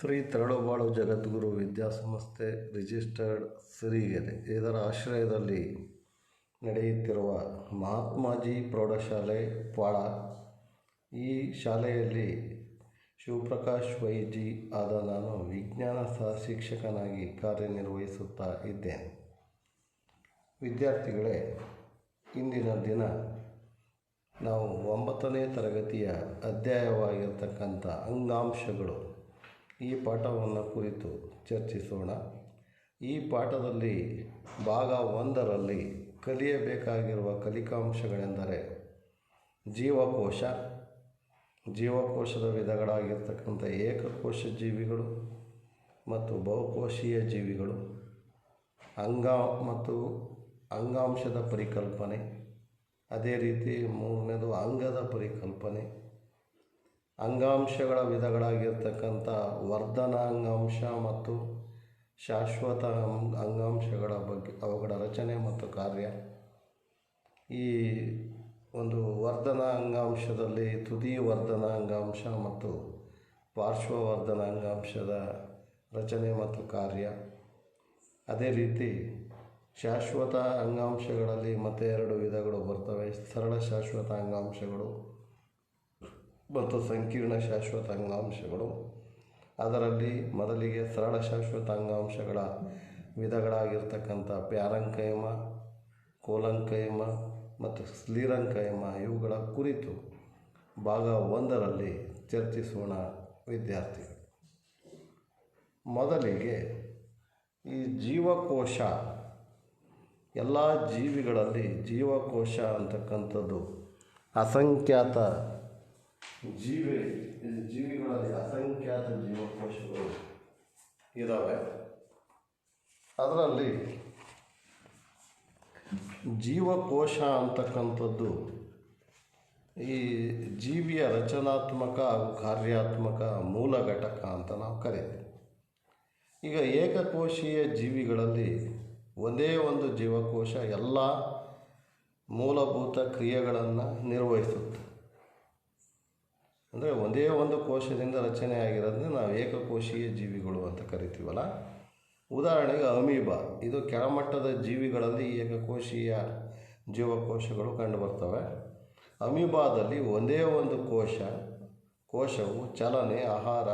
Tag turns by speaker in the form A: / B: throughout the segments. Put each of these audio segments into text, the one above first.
A: ಶ್ರೀ ತರಳುಬಾಳು ಜಗದ್ಗುರು ವಿದ್ಯಾಸಂಸ್ಥೆ ರಿಜಿಸ್ಟರ್ಡ್ ಸಿರಿಗೆರೆ ಇದರ ಆಶ್ರಯದಲ್ಲಿ ನಡೆಯುತ್ತಿರುವ ಮಹಾತ್ಮಾಜಿ ಪ್ರೌಢಶಾಲೆ ಪಾಳ. ಈ ಶಾಲೆಯಲ್ಲಿ ಶಿವಪ್ರಕಾಶ್ ವೈಜಿ ಆದ ನಾನು ವಿಜ್ಞಾನ ಸಹ ಶಿಕ್ಷಕನಾಗಿ ಕಾರ್ಯನಿರ್ವಹಿಸುತ್ತಾ ಇದ್ದೇನೆ. ವಿದ್ಯಾರ್ಥಿಗಳೇ, ಇಂದಿನ ದಿನ ನಾವು ಒಂಬತ್ತನೇ ತರಗತಿಯ ಅಧ್ಯಾಯವಾಗಿರ್ತಕ್ಕಂಥ ಅಂಗಾಂಶಗಳು ಈ ಪಾಠವನ್ನು ಕುರಿತು ಚರ್ಚಿಸೋಣ. ಈ ಪಾಠದಲ್ಲಿ ಭಾಗ ಒಂದರಲ್ಲಿ ಕಲಿಯಬೇಕಾಗಿರುವ ಕಲಿಕಾಂಶಗಳೆಂದರೆ ಜೀವಕೋಶ. ಜೀವಕೋಶದ ವಿಧಗಳಾಗಿರ್ತಕ್ಕಂಥ ಏಕಕೋಶ ಜೀವಿಗಳು ಮತ್ತು ಬಹುಕೋಶೀಯ ಜೀವಿಗಳು. ಅಂಗ ಮತ್ತು ಅಂಗಾಂಶದ ಪರಿಕಲ್ಪನೆ. ಅದೇ ರೀತಿ ಮೂರನೇದು ಅಂಗದ ಪರಿಕಲ್ಪನೆ. ಅಂಗಾಂಶಗಳ ವಿಧಗಳಾಗಿರ್ತಕ್ಕಂಥ ವರ್ಧನ ಅಂಗಾಂಶ ಮತ್ತು ಶಾಶ್ವತ ಅಂಗಾಂಶಗಳ ಬಗ್ಗೆ, ಅವುಗಳ ರಚನೆ ಮತ್ತು ಕಾರ್ಯ. ಈ ಒಂದು ವರ್ಧನ ಅಂಗಾಂಶದಲ್ಲಿ ತುದಿ ವರ್ಧನ ಅಂಗಾಂಶ ಮತ್ತು ಪಾರ್ಶ್ವವರ್ಧನ ಅಂಗಾಂಶದ ರಚನೆ ಮತ್ತು ಕಾರ್ಯ. ಅದೇ ರೀತಿ ಶಾಶ್ವತ ಅಂಗಾಂಶಗಳಲ್ಲಿ ಮತ್ತೆ ಎರಡು ವಿಧಗಳು ಬರ್ತವೆ. ಸರಳ ಶಾಶ್ವತ ಅಂಗಾಂಶಗಳು ಮತ್ತು ಸಂಕೀರ್ಣ ಶಾಶ್ವತ ಅಂಗಾಂಶಗಳು. ಅದರಲ್ಲಿ ಮೊದಲಿಗೆ ಸರಳ ಶಾಶ್ವತ ಅಂಗಾಂಶಗಳ ವಿಧಗಳಾಗಿರ್ತಕ್ಕಂಥ ಪ್ಯಾರಂಕೈಮ, ಕೋಲಂಕೈಮ ಮತ್ತು ಸ್ಲೀರಂಕೈಮ ಇವುಗಳ ಕುರಿತು ಭಾಗ ಒಂದರಲ್ಲಿ ಚರ್ಚಿಸೋಣ ವಿದ್ಯಾರ್ಥಿಗಳು ಮೊದಲಿಗೆ ಈ ಜೀವಕೋಶ, ಎಲ್ಲ ಜೀವಿಗಳಲ್ಲಿ ಜೀವಕೋಶ ಅಂತಕ್ಕಂಥದ್ದು ಅಸಂಖ್ಯಾತ ಜೀವಿ, ಜೀವಿಗಳಲ್ಲಿ ಅಸಂಖ್ಯಾತ ಜೀವಕೋಶಗಳು ಇದ್ದಾವೆ ಅದರಲ್ಲಿ ಜೀವಕೋಶ ಅಂತಕ್ಕಂಥದ್ದು ಈ ಜೀವಿಯ ರಚನಾತ್ಮಕ ಹಾಗೂ ಕಾರ್ಯಾತ್ಮಕ ಮೂಲ ಘಟಕ ಅಂತ ನಾವು ಕರೀತೀವಿ. ಈಗ ಏಕಕೋಶೀಯ ಜೀವಿಗಳಲ್ಲಿ ಒಂದೇ ಒಂದು ಜೀವಕೋಶ ಎಲ್ಲ ಮೂಲಭೂತ ಕ್ರಿಯೆಗಳನ್ನು ನಿರ್ವಹಿಸುತ್ತೆ. ಅಂದರೆ ಒಂದೇ ಒಂದು ಕೋಶದಿಂದ ರಚನೆ ಆಗಿರೋದನ್ನ ನಾವು ಏಕಕೋಶೀಯ ಜೀವಿಗಳು ಅಂತ ಕರಿತೀವಲ್ಲ? ಉದಾಹರಣೆಗೆ ಅಮೀಬಾ. ಇದು ಕೆಳಮಟ್ಟದ ಜೀವಿಗಳಲ್ಲಿ ಏಕಕೋಶೀಯ ಜೀವಕೋಶಗಳು ಕಂಡುಬರ್ತವೆ. ಅಮೀಬಾದಲ್ಲಿ ಒಂದೇ ಒಂದು ಕೋಶ, ಕೋಶವು ಚಲನೆ, ಆಹಾರ,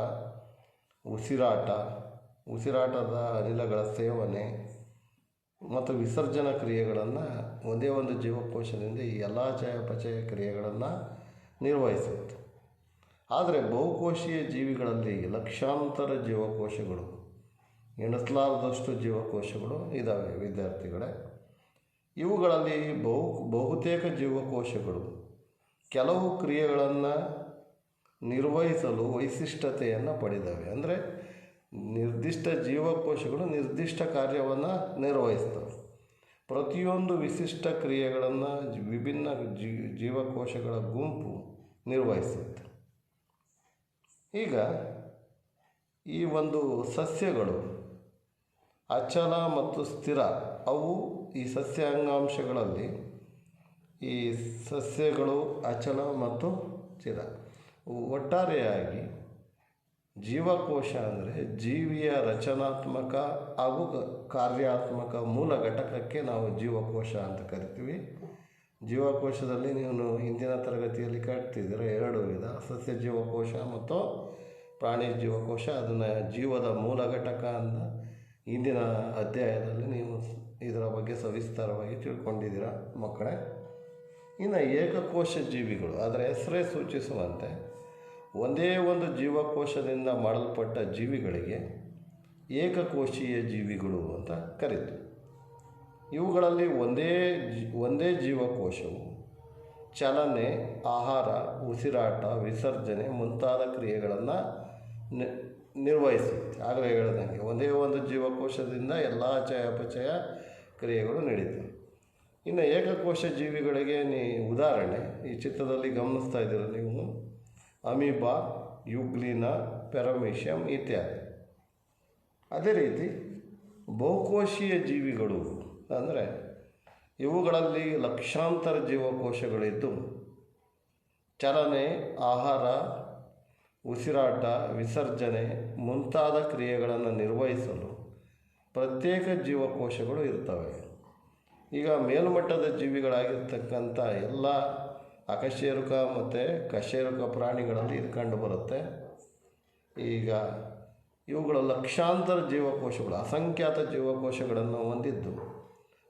A: ಉಸಿರಾಟ, ಉಸಿರಾಟದ ಅನಿಲಗಳ ಸೇವನೆ ಮತ್ತು ವಿಸರ್ಜನಾ ಕ್ರಿಯೆಗಳನ್ನು ಒಂದೇ ಒಂದು ಜೀವಕೋಶದಿಂದ ಈ ಎಲ್ಲ ಚಯಾಪಚಯ ಕ್ರಿಯೆಗಳನ್ನು ನಿರ್ವಹಿಸುತ್ತೆ. ಆದರೆ ಬಹುಕೋಶೀಯ ಜೀವಿಗಳಲ್ಲಿ ಲಕ್ಷಾಂತರ ಜೀವಕೋಶಗಳು, ಎಣಿಸಲಾರದಷ್ಟು ಜೀವಕೋಶಗಳು ಇದ್ದಾವೆ ವಿದ್ಯಾರ್ಥಿಗಳೇ. ಇವುಗಳಲ್ಲಿ ಬಹು, ಬಹುತೇಕ ಜೀವಕೋಶಗಳು ಕೆಲವು ಕ್ರಿಯೆಗಳನ್ನು ನಿರ್ವಹಿಸಲು ವೈಶಿಷ್ಟ್ಯತೆಯನ್ನು ಪಡೆದವೆ. ಅಂದರೆ ನಿರ್ದಿಷ್ಟ ಜೀವಕೋಶಗಳು ನಿರ್ದಿಷ್ಟ ಕಾರ್ಯವನ್ನು ನಿರ್ವಹಿಸ್ತವೆ. ಪ್ರತಿಯೊಂದು ವಿಶಿಷ್ಟ ಕ್ರಿಯೆಗಳನ್ನು ವಿಭಿನ್ನ ಜೀವಕೋಶಗಳ ಗುಂಪು ನಿರ್ವಹಿಸುತ್ತೆ. ಈಗ ಈ ಒಂದು ಸಸ್ಯಗಳು ಅಚಲ ಮತ್ತು ಸ್ಥಿರ, ಅವು ಈ ಸಸ್ಯ ಅಂಗಾಂಶಗಳಲ್ಲಿ ಈ ಸಸ್ಯಗಳು ಅಚಲ ಮತ್ತು ಸ್ಥಿರ. ಒಟ್ಟಾರೆಯಾಗಿ ಜೀವಕೋಶ ಅಂದರೆ ಜೀವಿಯ ರಚನಾತ್ಮಕ ಹಾಗೂ ಕಾರ್ಯಾತ್ಮಕ ಮೂಲ ಘಟಕಕ್ಕೆ ನಾವು ಜೀವಕೋಶ ಅಂತ ಕರಿತೀವಿ. ಜೀವಕೋಶದಲ್ಲಿ ನೀವು ಹಿಂದಿನ ತರಗತಿಯಲ್ಲಿ ಕಟ್ತಿದ್ದೀರ ಎರಡು ವಿಧ, ಸಸ್ಯ ಜೀವಕೋಶ ಮತ್ತು ಪ್ರಾಣಿ ಜೀವಕೋಶ. ಅದನ್ನು ಜೀವದ ಮೂಲ ಘಟಕ ಅಂತ ಇಂದಿನ ಅಧ್ಯಾಯದಲ್ಲಿ ನೀವು ಇದರ ಬಗ್ಗೆ ಸವಿಸ್ತಾರವಾಗಿ ತಿಳ್ಕೊಂಡಿದ್ದೀರ ಮಕ್ಕಳೇ. ಇನ್ನು ಏಕಕೋಶ ಜೀವಿಗಳು ಅದರ ಹೆಸರೇ ಸೂಚಿಸುವಂತೆ ಒಂದೇ ಒಂದು ಜೀವಕೋಶದಿಂದ ಮಾಡಲ್ಪಟ್ಟ ಜೀವಿಗಳಿಗೆ ಏಕಕೋಶೀಯ ಜೀವಿಗಳು ಅಂತ ಕರೀತೀವಿ. ಇವುಗಳಲ್ಲಿ ಒಂದೇ ಒಂದೇ ಜೀವಕೋಶವು, ಚಲನೆ, ಆಹಾರ, ಉಸಿರಾಟ, ವಿಸರ್ಜನೆ ಮುಂತಾದ ಕ್ರಿಯೆಗಳನ್ನು ನಿರ್ವಹಿಸುತ್ತೆ. ಆಗಲೇ ಹೇಳಿದಂಗೆ ಒಂದೇ ಒಂದು ಜೀವಕೋಶದಿಂದ ಎಲ್ಲ ಚಯಾಪಚಯ ಕ್ರಿಯೆಗಳು ನಡೀತವೆ. ಇನ್ನು ಏಕಕೋಶ ಜೀವಿಗಳಿಗೆ ನೀ, ಉದಾಹರಣೆ, ಈ ಚಿತ್ರದಲ್ಲಿ ಗಮನಿಸ್ತಾ ಇದ್ದೀರ ನೀವು? ಅಮೀಬಾ, ಯುಗ್ಲಿನ, ಪೆರಮಿಷಿಯಂ ಇತ್ಯಾದಿ. ಅದೇ ರೀತಿ ಬಹುಕೋಶೀಯ ಜೀವಿಗಳು ಅಂದರೆ ಇವುಗಳಲ್ಲಿ ಲಕ್ಷಾಂತರ ಜೀವಕೋಶಗಳಿದ್ದು, ಚಲನೆ, ಆಹಾರ, ಉಸಿರಾಟ, ವಿಸರ್ಜನೆ ಮುಂತಾದ ಕ್ರಿಯೆಗಳನ್ನು ನಿರ್ವಹಿಸಲು ಪ್ರತ್ಯೇಕ ಜೀವಕೋಶಗಳು ಇರ್ತವೆ ಈಗ ಮೇಲ್ಮಟ್ಟದ ಜೀವಿಗಳಾಗಿರ್ತಕ್ಕಂಥ ಎಲ್ಲ ಅಕಶೇರುಕ ಮತ್ತು ಕಶೇರುಕ ಪ್ರಾಣಿಗಳಲ್ಲಿ ಇದು ಕಂಡುಬರುತ್ತೆ. ಈಗ ಇವುಗಳ ಲಕ್ಷಾಂತರ ಜೀವಕೋಶಗಳು, ಅಸಂಖ್ಯಾತ ಜೀವಕೋಶಗಳನ್ನು ಹೊಂದಿದ್ದು.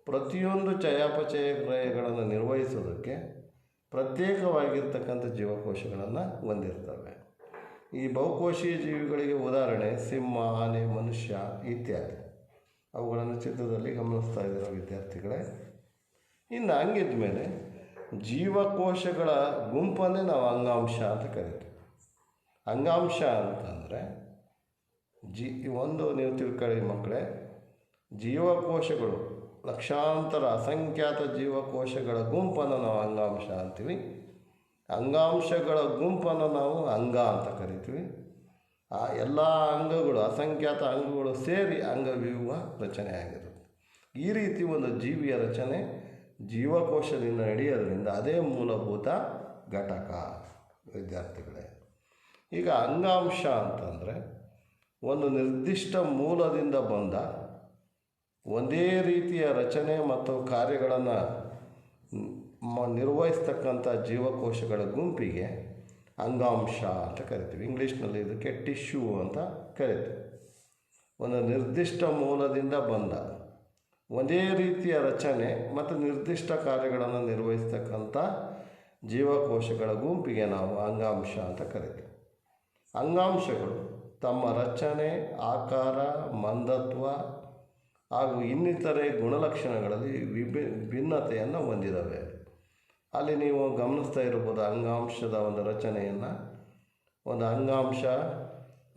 A: ಪ್ರತಿಯೊಂದು ಚಯಾಪಚಯ ಕ್ರಿಯೆಗಳನ್ನು ನಿರ್ವಹಿಸೋದಕ್ಕೆ ಪ್ರತ್ಯೇಕವಾಗಿರ್ತಕ್ಕಂಥ ಜೀವಕೋಶಗಳನ್ನು ಹೊಂದಿರ್ತವೆ. ಈ ಬಹುಕೋಶೀಯ ಜೀವಿಗಳಿಗೆ ಉದಾಹರಣೆ ಸಿಂಹ, ಆನೆ, ಮನುಷ್ಯ ಇತ್ಯಾದಿ. ಅವುಗಳನ್ನು ಚಿತ್ರದಲ್ಲಿ ಗಮನಿಸ್ತಾ ಇದ್ದಾರೆ ವಿದ್ಯಾರ್ಥಿಗಳೇ? ಇನ್ನು ಹಂಗಿದ ಮೇಲೆ ಜೀವಕೋಶಗಳ ಗುಂಪನ್ನೇ ನಾವು ಅಂಗಾಂಶ ಅಂತ ಕರಿತೀವಿ. ಅಂಗಾಂಶ ಅಂತಂದರೆ ಜಿ, ಒಂದು ನೀವು ತಿಳ್ಕೊಳ್ಳಿ ಮಕ್ಕಳೇ ಜೀವಕೋಶಗಳು, ಲಕ್ಷಾಂತರ ಅಸಂಖ್ಯಾತ ಜೀವಕೋಶಗಳ ಗುಂಪನ್ನು ನಾವು ಅಂಗಾಂಶ ಅಂತೀವಿ. ಅಂಗಾಂಶಗಳ ಗುಂಪನ್ನು ನಾವು ಅಂಗ ಅಂತ ಕರಿತೀವಿ. ಆ ಎಲ್ಲ ಅಂಗಗಳು, ಅಸಂಖ್ಯಾತ ಅಂಗಗಳು ಸೇರಿ ಅಂಗವಿಯುವ ರಚನೆ ಆಗಿರುತ್ತೆ. ಈ ರೀತಿ ಒಂದು ಜೀವಿಯ ರಚನೆ ಜೀವಕೋಶದಿಂದ ನಡೆಯೋದ್ರಿಂದ ಅದೇ ಮೂಲಭೂತ ಘಟಕ, ವಿದ್ಯಾರ್ಥಿಗಳೇ. ಈಗ ಅಂಗಾಂಶ ಅಂತಂದರೆ ಒಂದು ನಿರ್ದಿಷ್ಟ ಮೂಲದಿಂದ ಬಂದ ಒಂದೇ ರೀತಿಯ ರಚನೆ ಮತ್ತು ಕಾರ್ಯಗಳನ್ನು ನಿರ್ವಹಿಸ್ತಕ್ಕಂಥ ಜೀವಕೋಶಗಳ ಗುಂಪಿಗೆ ಅಂಗಾಂಶ ಅಂತ ಕರಿತೀವಿ. ಇಂಗ್ಲೀಷ್ನಲ್ಲಿ ಇದಕ್ಕೆ ಟಿಶ್ಯೂ ಅಂತ ಕರಿತೀವಿ. ಒಂದು ನಿರ್ದಿಷ್ಟ ಮೂಲದಿಂದ ಬಂದ ಒಂದೇ ರೀತಿಯ ರಚನೆ ಮತ್ತು ನಿರ್ದಿಷ್ಟ ಕಾರ್ಯಗಳನ್ನು ನಿರ್ವಹಿಸ್ತಕ್ಕಂಥ ಜೀವಕೋಶಗಳ ಗುಂಪಿಗೆ ನಾವು ಅಂಗಾಂಶ ಅಂತ ಕರಿತೀವಿ. ಅಂಗಾಂಶಗಳು ತಮ್ಮ ರಚನೆ, ಆಕಾರ, ಮಂದತ್ವ ಹಾಗೂ ಇನ್ನಿತರೆ ಗುಣಲಕ್ಷಣಗಳಲ್ಲಿ ವಿಭಿ ಭಿನ್ನತೆಯನ್ನು ಹೊಂದಿದ್ದಾವೆ ಅಲ್ಲಿ ನೀವು ಗಮನಿಸ್ತಾ ಇರ್ಬೋದು ಅಂಗಾಂಶದ ಒಂದು ರಚನೆಯನ್ನು. ಒಂದು ಅಂಗಾಂಶ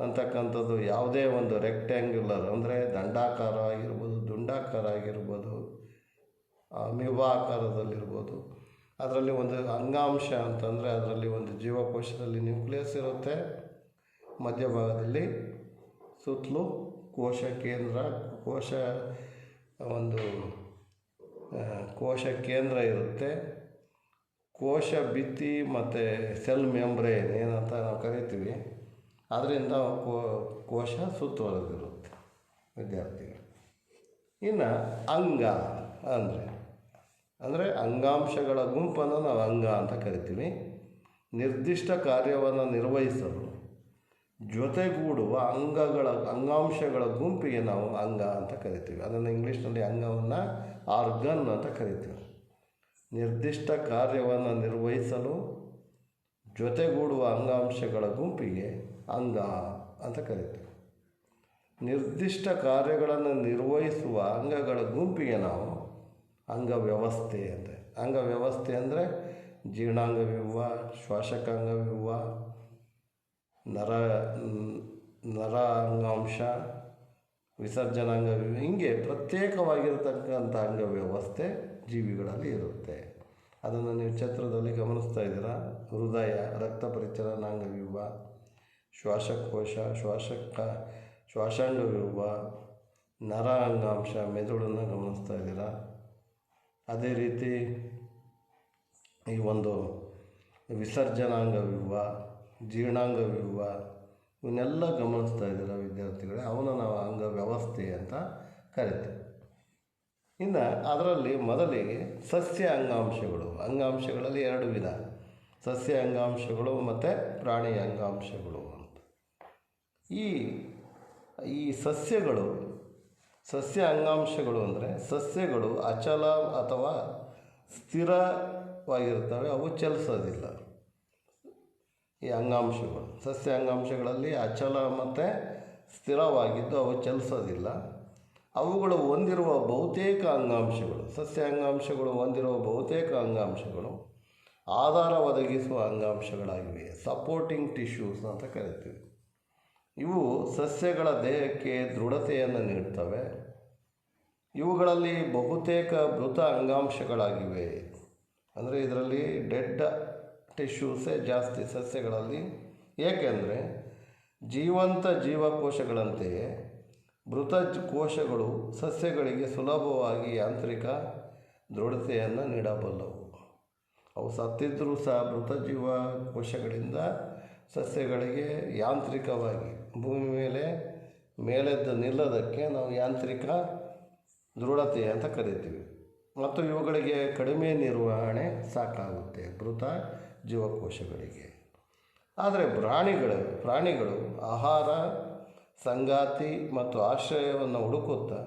A: ಅಂತಕ್ಕಂಥದ್ದು ಯಾವುದೇ ಒಂದು ರೆಕ್ಟ್ಯಾಂಗ್ಯುಲರ್ ಅಂದರೆ ದಂಡಾಕಾರ ಆಗಿರ್ಬೋದು, ದುಂಡಾಕಾರ ಆಗಿರ್ಬೋದು ಮಿವಾಕಾರದಲ್ಲಿರ್ಬೋದು ಅದರಲ್ಲಿ ಒಂದು ಅಂಗಾಂಶ ಅಂತಂದರೆ ಅದರಲ್ಲಿ ಒಂದು ಜೀವಕೋಶದಲ್ಲಿ ನ್ಯೂಕ್ಲಿಯಸ್ ಇರುತ್ತೆ. ಮಧ್ಯಭಾಗದಲ್ಲಿ ಸುತ್ತಲೂ ಕೋಶ ಕೇಂದ್ರ ಕೋಶ ಒಂದು ಕೋಶ ಕೇಂದ್ರ ಇರುತ್ತೆ. ಕೋಶ ಭಿತ್ತಿ ಮತ್ತು ಸೆಲ್ ಮೆಂಬ್ರೇನ್ ಏನಂತ ನಾವು ಕರಿತೀವಿ. ಅದರಿಂದ ಕೋಶ ಸುತ್ತುವರೆದಿರುತ್ತೆ ವಿದ್ಯಾರ್ಥಿಗಳು. ಇನ್ನು ಅಂಗ ಅಂದರೆ ಅಂದರೆ ಅಂಗಾಂಶಗಳ ಗುಂಪನ್ನು ನಾವು ಅಂಗ ಅಂತ ಕರಿತೀವಿ. ನಿರ್ದಿಷ್ಟ ಕಾರ್ಯವನ್ನು ನಿರ್ವಹಿಸಲು ಜೊತೆಗೂಡುವ ಅಂಗಗಳ, ಅಂಗಾಂಶಗಳ ಗುಂಪಿಗೆ ನಾವು ಅಂಗ ಅಂತ ಕರಿತೀವಿ. ಅದನ್ನು ಇಂಗ್ಲೀಷ್ನಲ್ಲಿ ಅಂಗವನ್ನು ಆರ್ಗನ್ ಅಂತ ಕರಿತೀವಿ. ನಿರ್ದಿಷ್ಟ ಕಾರ್ಯವನ್ನು ನಿರ್ವಹಿಸಲು ಜೊತೆಗೂಡುವ ಅಂಗಾಂಶಗಳ ಗುಂಪಿಗೆ ಅಂಗ ಅಂತ ಕರಿತೀವಿ. ನಿರ್ದಿಷ್ಟ ಕಾರ್ಯಗಳನ್ನು ನಿರ್ವಹಿಸುವ ಅಂಗಗಳ ಗುಂಪಿಗೆ ನಾವು ಅಂಗವ್ಯವಸ್ಥೆ ಅಂತ. ಅಂಗವ್ಯವಸ್ಥೆ ಅಂದರೆ ಜೀರ್ಣಾಂಗವ್ಯೂಹ ಶ್ವಾಸಕಾಂಗವ್ಯೂಹ ನರ ನರ ಅಂಗಾಂಶ ವಿಸರ್ಜನಾಂಗ, ಹೀಗೆ ಪ್ರತ್ಯೇಕವಾಗಿರತಕ್ಕಂಥ ಅಂಗವ್ಯವಸ್ಥೆ ಜೀವಿಗಳಲ್ಲಿ ಇರುತ್ತೆ. ಅದನ್ನು ನೀವು ಛತ್ರದಲ್ಲಿ ಗಮನಿಸ್ತಾ ಇದ್ದೀರಾ? ಹೃದಯ, ರಕ್ತ ಪರಿಚಲನಾಂಗ ವ್ಯೂಹ, ಶ್ವಾಸಕೋಶ ಶ್ವಾಸಕ ಶ್ವಾಸಾಂಗವ್ಯೂಹ ನರ ಅಂಗಾಂಶ ಮೆದುಳನ್ನು ಗಮನಿಸ್ತಾ ಇದ್ದೀರಾ? ಅದೇ ರೀತಿ ಈ ಒಂದು ಜೀರ್ಣಾಂಗವ್ಯೂಹ ಇವನ್ನೆಲ್ಲ ಗಮನಿಸ್ತಾ ಇದ್ದೀರ ವಿದ್ಯಾರ್ಥಿಗಳೇ? ಅವನ್ನ ನಾವು ಅಂಗ ವ್ಯವಸ್ಥೆ ಅಂತ ಕರಿತೀವಿ. ಇನ್ನು ಅದರಲ್ಲಿ ಮೊದಲಿಗೆ ಸಸ್ಯ ಅಂಗಾಂಶಗಳು. ಅಂಗಾಂಶಗಳಲ್ಲಿ ಎರಡು ವಿಧ. ಸಸ್ಯ ಅಂಗಾಂಶಗಳು ಮತ್ತು ಪ್ರಾಣಿ ಅಂಗಾಂಶಗಳು ಅಂತ. ಈ ಈ ಸಸ್ಯಗಳು, ಸಸ್ಯ ಅಂಗಾಂಶಗಳು ಅಂದರೆ ಸಸ್ಯಗಳು ಅಚಲ ಅಥವಾ ಸ್ಥಿರವಾಗಿರ್ತವೆ, ಅವು ಚಲಿಸೋದಿಲ್ಲ. ಈ ಅಂಗಾಂಶಗಳು. ಸಸ್ಯ ಅಂಗಾಂಶಗಳಲ್ಲಿ ಅಚಲ ಮತ್ತು ಸ್ಥಿರವಾಗಿದ್ದು ಅವು ಚಲಿಸೋದಿಲ್ಲ. ಅವುಗಳು ಹೊಂದಿರುವ ಬಹುತೇಕ ಅಂಗಾಂಶಗಳು. ಸಸ್ಯ ಅಂಗಾಂಶಗಳು ಹೊಂದಿರುವ ಬಹುತೇಕ ಅಂಗಾಂಶಗಳು ಆಧಾರ ಒದಗಿಸುವ ಅಂಗಾಂಶಗಳಾಗಿವೆ. ಸಪೋರ್ಟಿಂಗ್ ಟಿಶ್ಯೂಸ್ ಅಂತ ಕರಿತೀವಿ. ಇವು ಸಸ್ಯಗಳ ದೇಹಕ್ಕೆ ದೃಢತೆಯನ್ನು ನೀಡ್ತವೆ. ಇವುಗಳಲ್ಲಿ ಬಹುತೇಕ ಮೃತ ಅಂಗಾಂಶಗಳಾಗಿವೆ. ಅಂದರೆ ಇದರಲ್ಲಿ ಡೆಡ್ ಟಿಶ್ಯೂಸೇ ಜಾಸ್ತಿ ಸಸ್ಯಗಳಲ್ಲಿ. ಏಕೆಂದರೆ ಜೀವಂತ ಜೀವಕೋಶಗಳಂತೆಯೇ ಮೃತ ಕೋಶಗಳು ಸಸ್ಯಗಳಿಗೆ ಸುಲಭವಾಗಿ ಯಾಂತ್ರಿಕ ದೃಢತೆಯನ್ನು ನೀಡಬಲ್ಲವು. ಅವು ಸತ್ತಿದ್ದರೂ ಸಹ ಮೃತ ಜೀವ ಕೋಶಗಳಿಂದ ಸಸ್ಯಗಳಿಗೆ ಯಾಂತ್ರಿಕವಾಗಿ ಭೂಮಿ ಮೇಲೆ, ಮೇಲೆದ್ದು ನಿಲ್ಲದಕ್ಕೆ ನಾವು ಯಾಂತ್ರಿಕ ದೃಢತೆ ಅಂತ ಕರಿತೀವಿ. ಮತ್ತು ಇವುಗಳಿಗೆ ಕಡಿಮೆ ನಿರ್ವಹಣೆ ಸಾಕಾಗುತ್ತೆ. ಮೃತ ಜೀವಕೋಶಗಳಿಗೆ. ಆದರೆ ಪ್ರಾಣಿಗಳು ಪ್ರಾಣಿಗಳು ಆಹಾರ, ಸಂಗಾತಿ ಮತ್ತು ಆಶ್ರಯವನ್ನು ಹುಡುಕುತ್ತಾ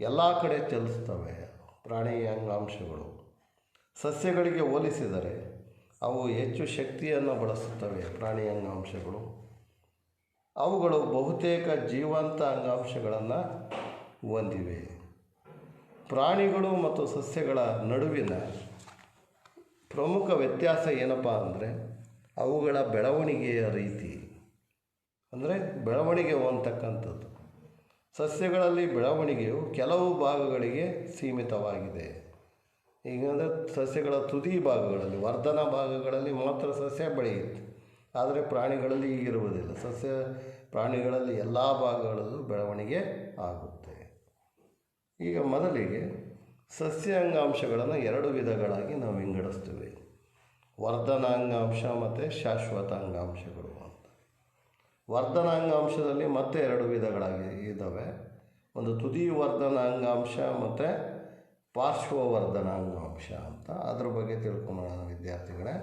A: ಎಲ್ಲ ಕಡೆ ಚಲಿಸ್ತವೆ ಪ್ರಾಣಿ ಅಂಗಾಂಶಗಳು. ಸಸ್ಯಗಳಿಗೆ ಹೋಲಿಸಿದರೆ ಅವು ಹೆಚ್ಚು ಶಕ್ತಿಯನ್ನು ಬಳಸುತ್ತವೆ ಪ್ರಾಣಿ ಅಂಗಾಂಶಗಳು. ಅವುಗಳು ಬಹುತೇಕ ಜೀವಂತ ಅಂಗಾಂಶಗಳನ್ನು ಹೊಂದಿವೆ. ಪ್ರಾಣಿಗಳು ಮತ್ತು ಸಸ್ಯಗಳ ನಡುವಿನ ಪ್ರಮುಖ ವ್ಯತ್ಯಾಸ ಏನಪ್ಪ ಅಂದರೆ ಅವುಗಳ ಬೆಳವಣಿಗೆಯ ರೀತಿ. ಅಂದರೆ ಬೆಳವಣಿಗೆ ಅಂತಕ್ಕಂಥದ್ದು ಸಸ್ಯಗಳಲ್ಲಿ ಬೆಳವಣಿಗೆಯು ಕೆಲವು ಭಾಗಗಳಿಗೆ ಸೀಮಿತವಾಗಿದೆ. ಈಗ ಅಂದರೆ ಸಸ್ಯಗಳ ತುದಿ ಭಾಗಗಳಲ್ಲಿ, ವರ್ಧನ ಭಾಗಗಳಲ್ಲಿ ಮಾತ್ರ ಸಸ್ಯ ಬೆಳೆಯುತ್ತೆ. ಆದರೆ ಪ್ರಾಣಿಗಳಲ್ಲಿ ಈಗಿರುವುದಿಲ್ಲ ಸಸ್ಯ ಪ್ರಾಣಿಗಳಲ್ಲಿ ಎಲ್ಲ ಭಾಗಗಳಲ್ಲೂ ಬೆಳವಣಿಗೆ ಆಗುತ್ತೆ. ಈಗ ಮೊದಲಿಗೆ ಸಸ್ಯ ಅಂಗಾಂಶಗಳನ್ನು ಎರಡು ವಿಧಗಳಾಗಿ ನಾವು ವಿಂಗಡಿಸ್ತೀವಿ. ವರ್ಧನಾಂಗಾಂಶ ಮತ್ತು ಶಾಶ್ವತ ಅಂಗಾಂಶಗಳು ಅಂತ. ವರ್ಧನಾಂಗಾಂಶದಲ್ಲಿ ಮತ್ತೆ ಎರಡು ವಿಧಗಳಾಗಿ ಇದ್ದಾವೆ ಒಂದು ತುದಿ ವರ್ಧನಾಂಗಾಂಶ ಮತ್ತು ಪಾರ್ಶ್ವವರ್ಧನಾಂಗಾಂಶ ಅಂತ. ಅದ್ರ ಬಗ್ಗೆ ತಿಳ್ಕೊಳ್ಳೋಣ ವಿದ್ಯಾರ್ಥಿಗಳೇ.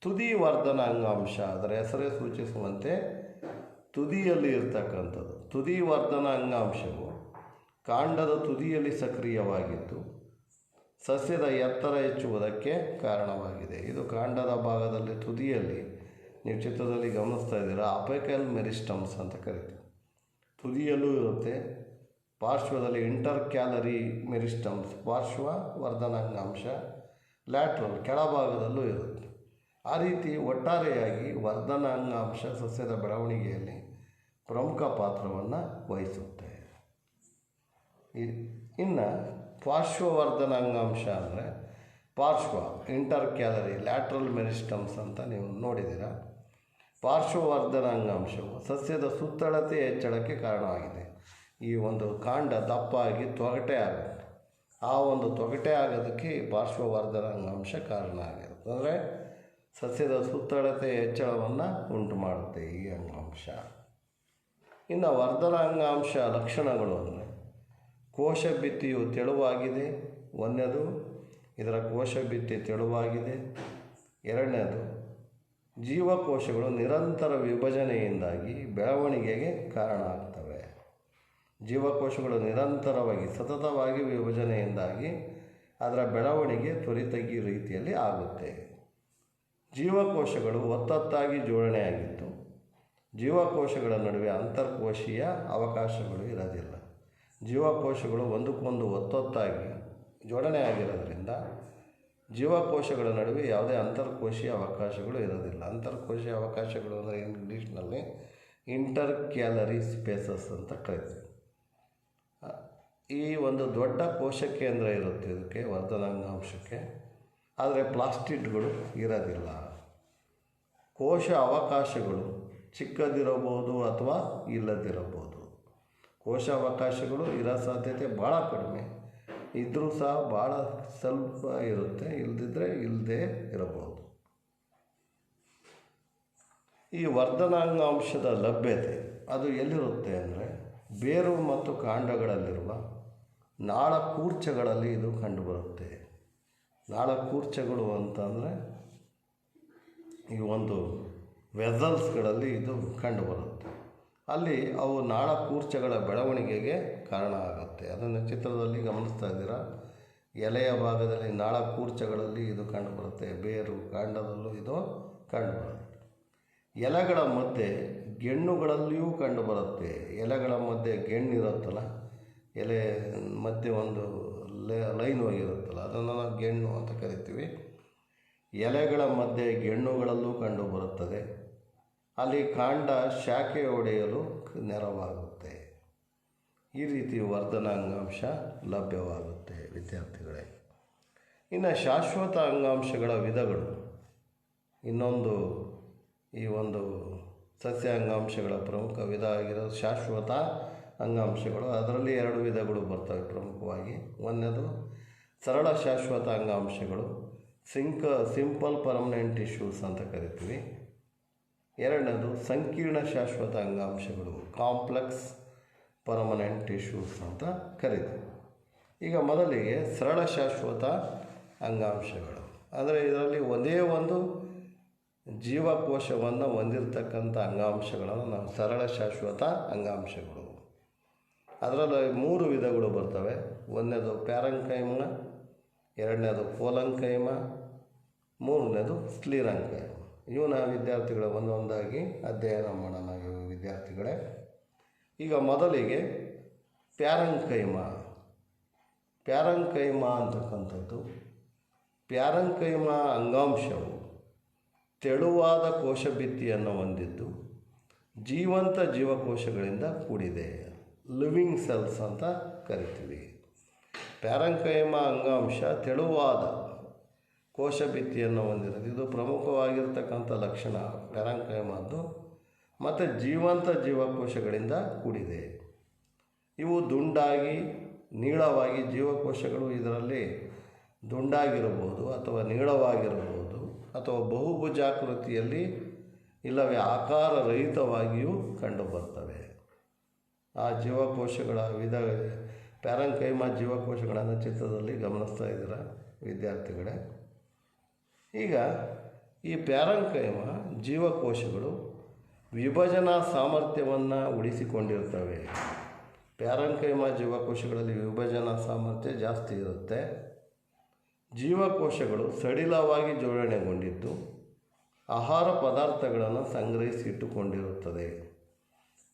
A: ತುದಿ ವರ್ಧನಾಂಗಾಂಶ ಅದರ ಹೆಸರೇ ಸೂಚಿಸುವಂತೆ ತುದಿಯಲ್ಲಿ ಇರ್ತಕ್ಕಂಥದ್ದು. ತುದಿ ವರ್ಧನ ಅಂಗಾಂಶವು ಕಾಂಡದ ತುದಿಯಲ್ಲಿ ಸಕ್ರಿಯವಾಗಿದ್ದು, ಸಸ್ಯದ ಎತ್ತರ ಹೆಚ್ಚುವುದಕ್ಕೆ ಕಾರಣವಾಗಿದೆ. ಇದು ಕಾಂಡದ ಭಾಗದಲ್ಲಿ ತುದಿಯಲ್ಲಿ, ನೀವು ಚಿತ್ರದಲ್ಲಿ ಗಮನಿಸ್ತಾ ಇದ್ದೀರಾ, ಅಪೆಕಲ್ ಮೆರಿಸ್ಟಮ್ಸ್ ಅಂತ ಕರಿತೀವಿ ತುದಿಯಲ್ಲೂ ಇರುತ್ತೆ. ಪಾರ್ಶ್ವದಲ್ಲಿ ಇಂಟರ್ ಕ್ಯಾಲರಿ ಮೆರಿಸ್ಟಮ್ಸ್, ಪಾರ್ಶ್ವ ವರ್ಧನಾಂಗಾಂಶ, ಲ್ಯಾಟ್ರಲ್ ಕೆಳಭಾಗದಲ್ಲೂ ಇರುತ್ತೆ. ಆ ರೀತಿ ಒಟ್ಟಾರೆಯಾಗಿ ವರ್ಧನಾಂಗಾಂಶ ಸಸ್ಯದ ಬೆಳವಣಿಗೆಯಲ್ಲಿ ಪ್ರಮುಖ ಪಾತ್ರವನ್ನು ವಹಿಸುತ್ತೆ. ಇನ್ನು ಪಾರ್ಶ್ವವರ್ಧನಾಂಗಾಂಶ ಅಂದರೆ ಪಾರ್ಶ್ವ ಇಂಟರ್ ಕ್ಯಾಲರಿ ಲ್ಯಾಟ್ರಲ್ ಮೆರಿಸ್ಟಮ್ಸ್ ಅಂತ ನೀವು ನೋಡಿದ್ದೀರ? ಪಾರ್ಶ್ವವರ್ಧನ ಅಂಗಾಂಶವು ಸಸ್ಯದ ಸುತ್ತಳತೆ ಹೆಚ್ಚಳಕ್ಕೆ ಕಾರಣವಾಗಿದೆ. ಈ ಒಂದು ಕಾಂಡ ದಪ್ಪಾಗಿ ತೊಗಟೆ ಆಗುತ್ತೆ ಆ ಒಂದು ತೊಗಟೆ ಆಗೋದಕ್ಕೆ ಈ ಪಾರ್ಶ್ವವರ್ಧನಾಂಗಾಂಶ ಕಾರಣ ಆಗಿರುತ್ತೆ ಅಂದರೆ ಸಸ್ಯದ ಸುತ್ತಳತೆ ಹೆಚ್ಚಳವನ್ನು ಉಂಟು ಮಾಡುತ್ತೆ ಈ ಅಂಗಾಂಶ. ಇನ್ನು ವರ್ಧನಾಂಗಾಂಶ ಲಕ್ಷಣಗಳು ಅಂದರೆ ಕೋಶ ಭಿತ್ತಿಯು ತೆಳುವಾಗಿದೆ. ಒಂದನೇದು, ಇದರ ಕೋಶ ಭಿತ್ತಿ ತೆಳುವಾಗಿದೆ. ಎರಡನೇದು, ಜೀವಕೋಶಗಳು ನಿರಂತರ ವಿಭಜನೆಯಿಂದಾಗಿ ಬೆಳವಣಿಗೆಗೆ ಕಾರಣ ಆಗ್ತವೆ ಜೀವಕೋಶಗಳು ನಿರಂತರವಾಗಿ, ಸತತವಾಗಿ ವಿಭಜನೆಯಿಂದಾಗಿ ಅದರ ಬೆಳವಣಿಗೆ ತ್ವರಿತಗಿ ರೀತಿಯಲ್ಲಿ ಆಗುತ್ತೆ. ಜೀವಕೋಶಗಳು ಒತ್ತೊತ್ತಾಗಿ ಜೋಡಣೆಯಾಗಿದ್ದು, ಜೀವಕೋಶಗಳ ನಡುವೆ ಅಂತರ್ಕೋಶೀಯ ಅವಕಾಶಗಳು ಇರೋದಿಲ್ಲ. ಜೀವಕೋಶಗಳು ಒಂದಕ್ಕೊಂದು ಒತ್ತೊತ್ತಾಗಿ ಜೋಡಣೆ ಆಗಿರೋದ್ರಿಂದ ಜೀವಕೋಶಗಳ ನಡುವೆ ಯಾವುದೇ ಅಂತರ್ಕೋಶೀಯ ಅವಕಾಶಗಳು ಇರೋದಿಲ್ಲ. ಅಂತರ್ಕೋಶೀಯ ಅವಕಾಶಗಳು ಅಂದರೆ ಇಂಗ್ಲೀಷ್ನಲ್ಲಿ ಇಂಟರ್ ಕ್ಯಾಲರಿ ಸ್ಪೇಸಸ್ ಅಂತ ಕರಿತೀವಿ. ಈ ಒಂದು ದೊಡ್ಡ ಕೋಶ ಕೇಂದ್ರ ಇರುತ್ತೆ ಇದಕ್ಕೆ, ವರ್ಧನಾಂಗಾಂಶಕ್ಕೆ. ಆದರೆ ಪ್ಲಾಸ್ಟಿಡ್ಗಳು ಇರೋದಿಲ್ಲ. ಕೋಶ ಅವಕಾಶಗಳು ಚಿಕ್ಕದಿರಬಹುದು ಅಥವಾ ಇಲ್ಲದಿರಬಹುದು. ಕೋಶ ಅವಕಾಶಗಳು ಇರೋ ಸಾಧ್ಯತೆ ಭಾಳ ಕಡಿಮೆ. ಇದ್ದರೂ ಸಹ ಭಾಳ ಸ್ವಲ್ಪ ಇರುತ್ತೆ. ಇಲ್ಲದಿದ್ದರೆ ಇಲ್ಲದೆ ಇರಬಹುದು. ಈ ವರ್ಧನಾಂಗಾಂಶದ ಲಭ್ಯತೆ, ಅದು ಎಲ್ಲಿರುತ್ತೆ ಅಂದರೆ ಬೇರು ಮತ್ತು ಕಾಂಡಗಳಲ್ಲಿರುವ ನಾಳಕೂರ್ಚಗಳಲ್ಲಿ ಇದು ಕಂಡುಬರುತ್ತೆ. ನಾಳಕೂರ್ಚಗಳು ಅಂತಂದರೆ ಈ ಒಂದು ವೆಸಲ್ಸ್ಗಳಲ್ಲಿ ಇದು ಕಂಡುಬರುತ್ತೆ. ಅಲ್ಲಿ ಅವು ನಾಳಕೂರ್ಚಗಳ ಬೆಳವಣಿಗೆಗೆ ಕಾರಣ ಆಗುತ್ತೆ ಅದನ್ನು ಚಿತ್ರದಲ್ಲಿ ಗಮನಿಸ್ತಾ ಇದ್ದೀರಾ? ಎಲೆಯ ಭಾಗದಲ್ಲಿ ನಾಳಕೂರ್ಚಗಳಲ್ಲಿ ಇದು ಕಂಡುಬರುತ್ತೆ. ಬೇರು ಕಾಂಡದಲ್ಲೂ ಇದು ಕಂಡುಬರುತ್ತೆ. ಎಲೆಗಳ ಮಧ್ಯೆ ಗೆಣ್ಣುಗಳಲ್ಲಿಯೂ ಕಂಡುಬರುತ್ತೆ. ಎಲೆಗಳ ಮಧ್ಯೆ ಗೆಣ್ಣು ಇರುತ್ತಲ್ಲ ಎಲೆ ಮಧ್ಯೆ ಒಂದು ಲೈನ್ ಹೋಗಿರುತ್ತಲ್ಲ, ಅದನ್ನು ನಾವು ಗೆಣ್ಣು ಅಂತ ಕರಿತೀವಿ. ಎಲೆಗಳ ಮಧ್ಯೆ ಗೆಣ್ಣುಗಳಲ್ಲೂ ಕಂಡುಬರುತ್ತದೆ. ಅಲ್ಲಿ ಕಾಂಡ ಶಾಖೆ ಒಡೆಯಲು ನೆರವಾಗುತ್ತೆ. ಈ ರೀತಿ ವರ್ಧನಾಂಗಾಂಶ ಲಭ್ಯವಾಗುತ್ತೆ, ವಿದ್ಯಾರ್ಥಿಗಳೇ. ಇನ್ನು ಶಾಶ್ವತ ಅಂಗಾಂಶಗಳ ವಿಧಗಳು. ಇನ್ನೊಂದು ಈ ಒಂದು ಸಸ್ಯ ಅಂಗಾಂಶಗಳ ಪ್ರಮುಖ ವಿಧ ಆಗಿರೋ ಶಾಶ್ವತ ಅಂಗಾಂಶಗಳು, ಅದರಲ್ಲಿ ಎರಡು ವಿಧಗಳು ಬರ್ತವೆ ಪ್ರಮುಖವಾಗಿ. ಒಂದನೇದು ಸರಳ ಶಾಶ್ವತ ಅಂಗಾಂಶಗಳು, ಸಿಂಕ, ಸಿಂಪಲ್ ಪರ್ಮನೆಂಟ್ ಇಶ್ಯೂಸ್ ಅಂತ ಕರಿತೀವಿ. ಎರಡನೇದು ಸಂಕೀರ್ಣ ಶಾಶ್ವತ ಅಂಗಾಂಶಗಳು ಕಾಂಪ್ಲೆಕ್ಸ್ ಪರ್ಮನೆಂಟ್ ಟಿಶ್ಯೂಸ್ ಅಂತ ಕರೀತೀವಿ. ಈಗ ಮೊದಲಿಗೆ ಸರಳ ಶಾಶ್ವತ ಅಂಗಾಂಶಗಳು. ಅಂದರೆ ಇದರಲ್ಲಿ ಒಂದೇ ಒಂದು ಜೀವಕೋಶವನ್ನು ಹೊಂದಿರತಕ್ಕಂಥ ಅಂಗಾಂಶಗಳನ್ನು ನಾವು ಸರಳ ಶಾಶ್ವತ ಅಂಗಾಂಶಗಳು. ಅದರಲ್ಲಿ ಮೂರು ವಿಧಗಳು ಬರ್ತವೆ. ಒಂದನೇದು ಪ್ಯಾರಂಕೈಮ ಎರಡನೇದು ಕೋಲಂಕೈಮ, ಮೂರನೇದು ಸ್ಲೀರಂಕೈಮ. ಇವನ್ನ ವಿದ್ಯಾರ್ಥಿಗಳ ಒಂದೊಂದಾಗಿ ಅಧ್ಯಯನ ಮಾಡೋಣ ವಿದ್ಯಾರ್ಥಿಗಳೇ. ಈಗ ಮೊದಲಿಗೆ ಪ್ಯಾರಂಕೈಮ. ಪ್ಯಾರಂಕೈಮ ಅಂತಕ್ಕಂಥದ್ದು ಪ್ಯಾರಂಕೈಮ ಅಂಗಾಂಶವು ತೆಳುವಾದ ಕೋಶ ಭಿತ್ತಿಯನ್ನು ಹೊಂದಿದ್ದು ಜೀವಂತ ಜೀವಕೋಶಗಳಿಂದ ಕೂಡಿದೆ. ಲಿವಿಂಗ್ ಸೆಲ್ಸ್ ಅಂತ ಕರಿತೀವಿ. ಪ್ಯಾರಂಕೈಮ ಅಂಗಾಂಶ ತೆಳುವಾದ ಕೋಶಭಿತ್ತಿಯನ್ನು ಹೊಂದಿರೋದು ಇದು ಪ್ರಮುಖವಾಗಿರ್ತಕ್ಕಂಥ ಲಕ್ಷಣ. ಪ್ಯಾರಂಕೈಮದ್ದು ಮತ್ತು ಜೀವಂತ ಜೀವಕೋಶಗಳಿಂದ ಕೂಡಿದೆ. ಇವು ದುಂಡಾಗಿ, ನೀಳವಾಗಿ ಜೀವಕೋಶಗಳು ಇದರಲ್ಲಿ ದುಂಡಾಗಿರಬಹುದು ಅಥವಾ ನೀಳವಾಗಿರಬಹುದು ಅಥವಾ ಬಹುಭುಜಾಕೃತಿಯಲ್ಲಿ ಇಲ್ಲವೇ ಆಕಾರ ರಹಿತವಾಗಿಯೂ ಕಂಡುಬರ್ತವೆ. ಆ ಜೀವಕೋಶಗಳ ವಿಧ, ಪ್ಯಾರಂಕೈಮ ಜೀವಕೋಶಗಳನ್ನು ಚಿತ್ರದಲ್ಲಿ ಗಮನಿಸ್ತಾ ಇದ್ದೀರ ವಿದ್ಯಾರ್ಥಿಗಳೇ? ಈಗ ಈ ಪ್ಯಾರಂಕೈಮ ಜೀವಕೋಶಗಳು ವಿಭಜನಾ ಸಾಮರ್ಥ್ಯವನ್ನು ಉಳಿಸಿಕೊಂಡಿರ್ತವೆ ಪ್ಯಾರಂಕೈಮ ಜೀವಕೋಶಗಳಲ್ಲಿ ವಿಭಜನಾ ಸಾಮರ್ಥ್ಯ ಜಾಸ್ತಿ ಇರುತ್ತೆ. ಜೀವಕೋಶಗಳು ಸಡಿಲವಾಗಿ ಜೋಡಣೆಗೊಂಡಿದ್ದು ಆಹಾರ ಪದಾರ್ಥಗಳನ್ನು ಸಂಗ್ರಹಿಸಿ ಇಟ್ಟುಕೊಂಡಿರುತ್ತದೆ.